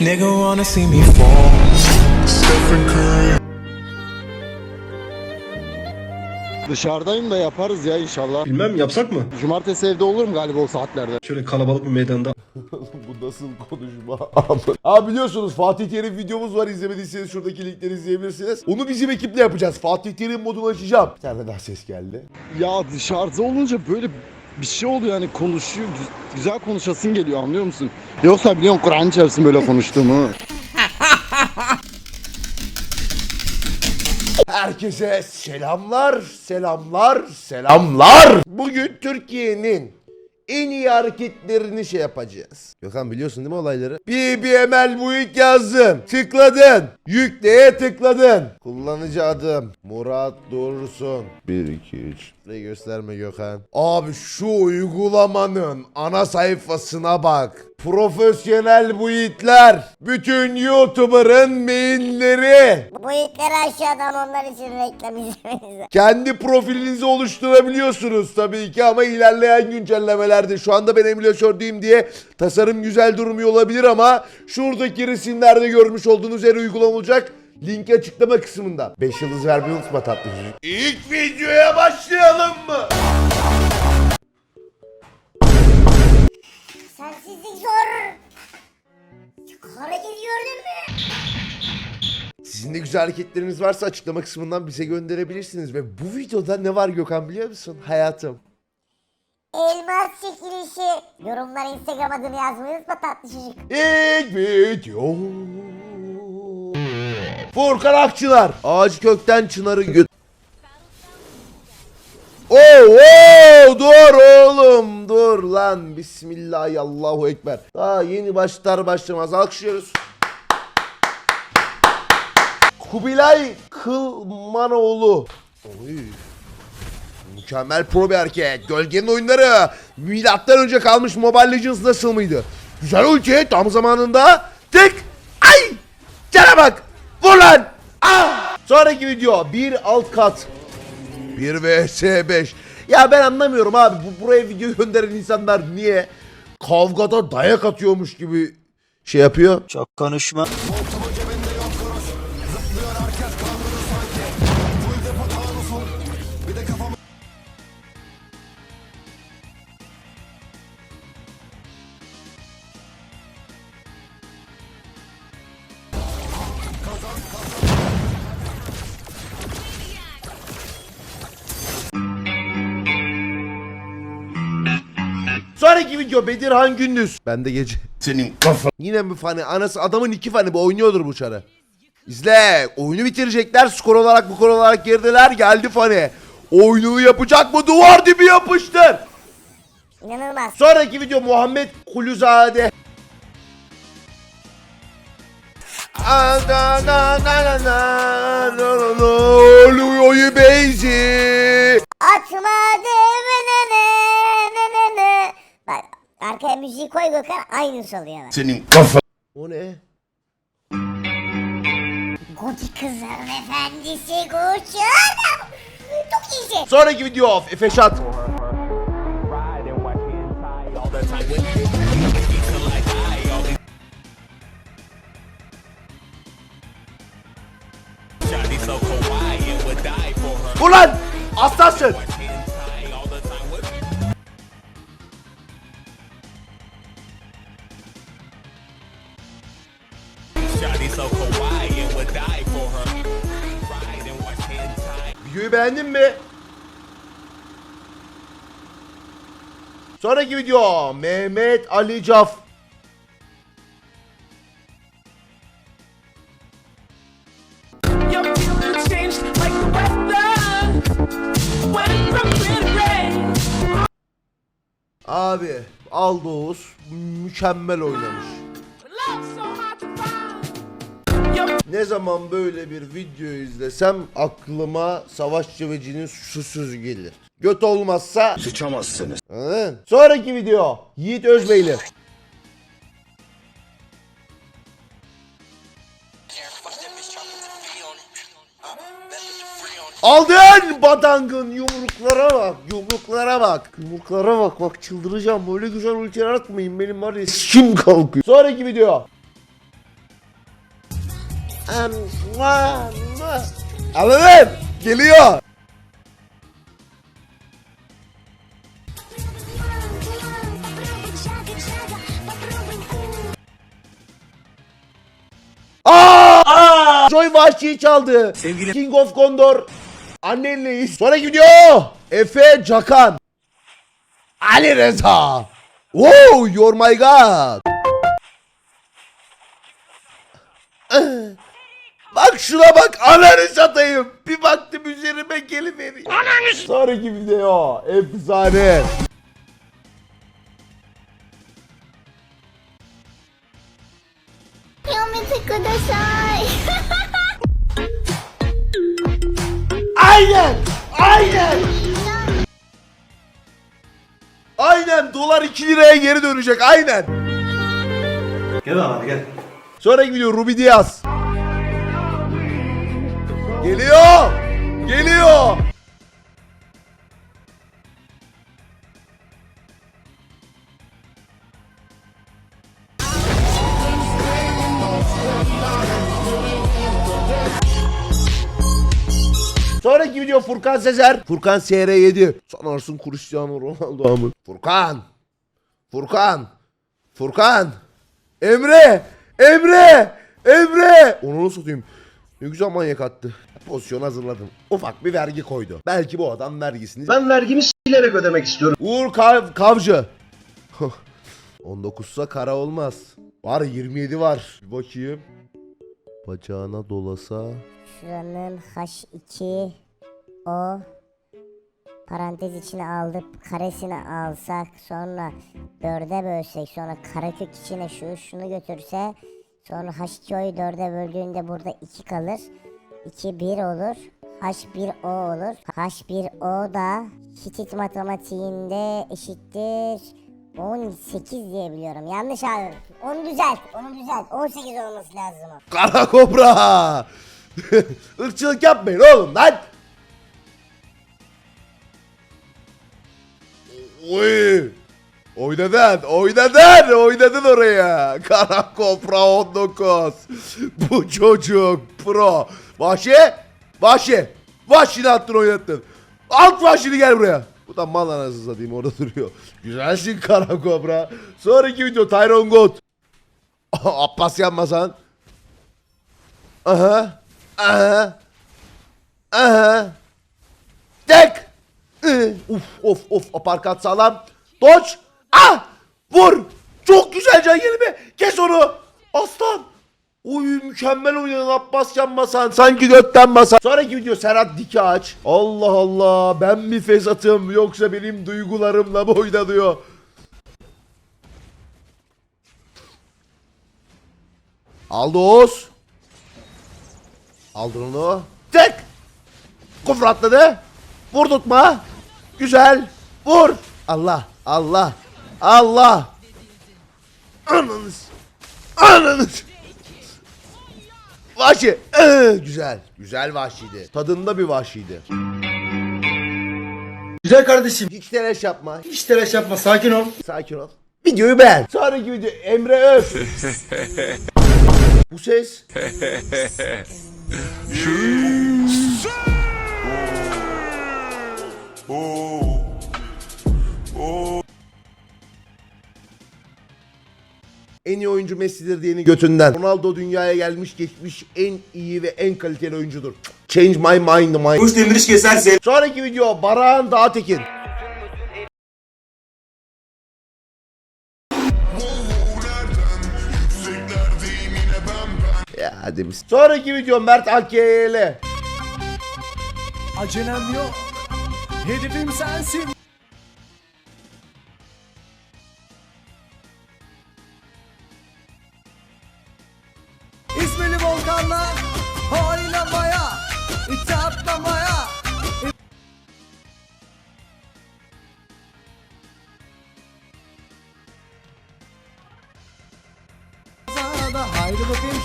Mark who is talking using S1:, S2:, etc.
S1: Nigga wanna see me fall. Stephen Curry.
S2: Dışarıdayım da yaparız ya inşallah.
S3: Bilmem yapsak mı?
S2: Cumartesi evde olurum galiba o saatlerde.
S3: Şöyle kalabalık bir meydanda.
S4: Bu nasıl konuşma abi? Abi biliyorsunuz Fatih Terim videomuz var izlemediyseniz şuradaki linkleri izleyebilirsiniz. Onu bizim ekiple yapacağız. Fatih Terim modunu açacağım. Bir tane daha ses geldi.
S2: Ya dışarıda olunca böyle bir şey oluyor yani konuşuyor. gü- Güzel konuşasın geliyor anlıyor musun? Yoksa biliyorsun Kur'an içerisinde böyle konuştuğumu.
S4: Herkese selamlar, selamlar, selamlar. Bugün Türkiye'nin en iyi hareketlerini şey yapacağız. Gökhan biliyorsun değil mi olayları? BBML bu ilk yazdım. Tıkladın. Yükleye tıkladın. Kullanıcı adım Murat Dursun. 1 2 3. Burayı gösterme Gökhan. Abi şu uygulamanın ana sayfasına bak. Profesyonel bu itler. Bütün YouTuber'ın mainleri.
S5: Bu ilkleri aşağıdan onlar için reklam izlemeyiz.
S4: Kendi profilinizi oluşturabiliyorsunuz tabii ki ama ilerleyen güncellemelerde şu anda ben emülatör diyeyim diye tasarım güzel durmuyor olabilir ama şuradaki resimlerde görmüş olduğunuz her uygulama olacak. Linki açıklama kısmında. 5 yıldız vermeyi unutma tatlı çocuk. İlk videoya başlayalım mı?
S5: Sensizlik zor. Hareket gördün mü?
S4: Sizin de güzel hareketleriniz varsa açıklama kısmından bize gönderebilirsiniz. Ve bu videoda ne var Gökhan biliyor musun? Hayatım.
S5: Elmas çekilişi. Yorumlara Instagram adını yazmayı unutma tatlı.
S4: İlk video. Furkan Akçınar. Ağacı kökten çınarı göt. Oo, oo, dur oğlum dur lan. Bismillah Allahu Ekber. Daha yeni başlar başlamaz alkışlıyoruz. Kubilay Kılmanoğlu. Oy. Mükemmel pro bir hareket. Gölgenin oyunları. Milattan önce kalmış Mobile Legends nasıl mıydı? Güzel ulti tam zamanında. Tık. Ay. Cana bak. Vur lan. Ah. Sonraki video. Bir alt kat. 1 vs 5. Ya ben anlamıyorum abi. Bu buraya video gönderen insanlar niye kavgada dayak atıyormuş gibi şey yapıyor.
S6: Çok konuşma.
S4: Sonraki video Bedirhan Gündüz. Ben de gece. Senin kafa. Yine mi fani? Anası adamın iki fani. Bu oynuyordur bu çare. İzle. Oyunu bitirecekler. Skor olarak bu skor olarak girdiler. Geldi fani. Oyunu yapacak mı? Duvar dibi yapıştır.
S5: İnanılmaz.
S4: Sonraki video Muhammed Kuluzade. Oluyor Beyzi.
S5: Ne ne ne ne ne. Bak arkaya müziği koy Gökhan aynısı oluyor. bak.
S4: Senin kafa. O ne?
S5: Gotik kızların efendisi Gucci. Çok iyisin.
S4: Sonraki video Efe Şat. Aslansın. Videoyu beğendin mi? Sonraki video Mehmet Ali Caf. Abi Aldoğuz mükemmel oynamış. Ne zaman böyle bir video izlesem aklıma Savaş Ceveci'nin şu sözü gelir. Göt olmazsa
S6: Sıçamazsınız.
S4: Anladın? Sonraki video Yiğit Özbeyli. Aldın badangın yumruklara bak yumruklara bak yumruklara bak bak çıldıracağım böyle güzel ultiler atmayın benim var ya kim kalkıyor Sonraki video. Anladın? Geliyor. Aa! Joy Vahşi'yi çaldı. Sevgili King of Condor. Annenleyiz. Sonraki video. Efe Cakan. Ali Reza. Wow, you're my god. Bak şuna bak ananı satayım. Bir baktım üzerime geliveriyor. Ananı Sonraki video. Efsane. Aynen. Aynen. Aynen dolar 2 liraya geri dönecek aynen.
S3: Gel abi gel.
S4: Sonraki video Ruby Diaz. Geliyor. Geliyor. Sonraki video Furkan Sezer. Furkan SR7. Sanarsın Cristiano Ronaldo amın. Furkan. Furkan. Furkan. Emre. Emre. Emre. Onu nasıl satayım? Ne güzel manyak attı. Pozisyon hazırladım. Ufak bir vergi koydu. Belki bu adam vergisini...
S3: Ben vergimi silerek ödemek istiyorum.
S4: Uğur Kav Kavcı. 19'sa kara olmaz. Var 27 var. Bir bakayım. Bacağına dolasa.
S5: Şuranın H2 o parantez içine alıp karesini alsak sonra dörde bölsek sonra karekök içine şu şunu götürse sonra H2O'yu dörde böldüğünde burada 2 kalır. 2 1 olur. H1O olur. H1O da Hitit matematiğinde eşittir 18 diye biliyorum. Yanlış abi. Onu düzelt. Onu düzelt. 18 olması lazım o.
S4: Kara kobra. Irkçılık yapmayın oğlum lan. Oy. Oynadın, oynadın, oynadın oraya. Kara Kobra 19. Bu çocuk pro. Vahşi, Vahşi. Vahşi'ni attın oynattın. Alt Vahşi'ni gel buraya. Bu da mal anasını satayım orada duruyor. Güzelsin Kara Kobra. Sonraki video Tyron God. Abbas yanmasan. Aha. Aha. Aha. Tek. Uf of of aparkat sağlam. Doç. Ah. Vur. Çok güzel can yerime. Kes onu. Aslan. Oy mükemmel oynadın Abbas yanmasan. Sanki götten basan. Sonraki video Serhat Diki aç. Allah Allah. Ben mi fesatım yoksa benim duygularımla mı oynanıyor? Aldı Oğuz. Aldın onu. Tek. Kufur atladı. Vur tutma. Güzel. Vur. Allah. Allah. Allah. Ananız. Ananız. Vahşi. Ee, güzel. Güzel vahşiydi. Tadında bir vahşiydi.
S3: Güzel kardeşim.
S4: Hiç telaş yapma.
S3: Hiç telaş yapma sakin ol.
S4: Sakin ol. Videoyu beğen. Sonraki video Emre Öf. Bu ses. En iyi oyuncu Messi'dir diyenin götünden. Ronaldo dünyaya gelmiş geçmiş en iyi ve en kaliteli oyuncudur. Change my mind my.
S3: Kuş demiriş keserse.
S4: Sonraki video Baran Dağtekin. Ya hadi mis. Sonraki video Mert AKL.
S6: Acelem yok. Hedefim sensin. Haydi bakayım.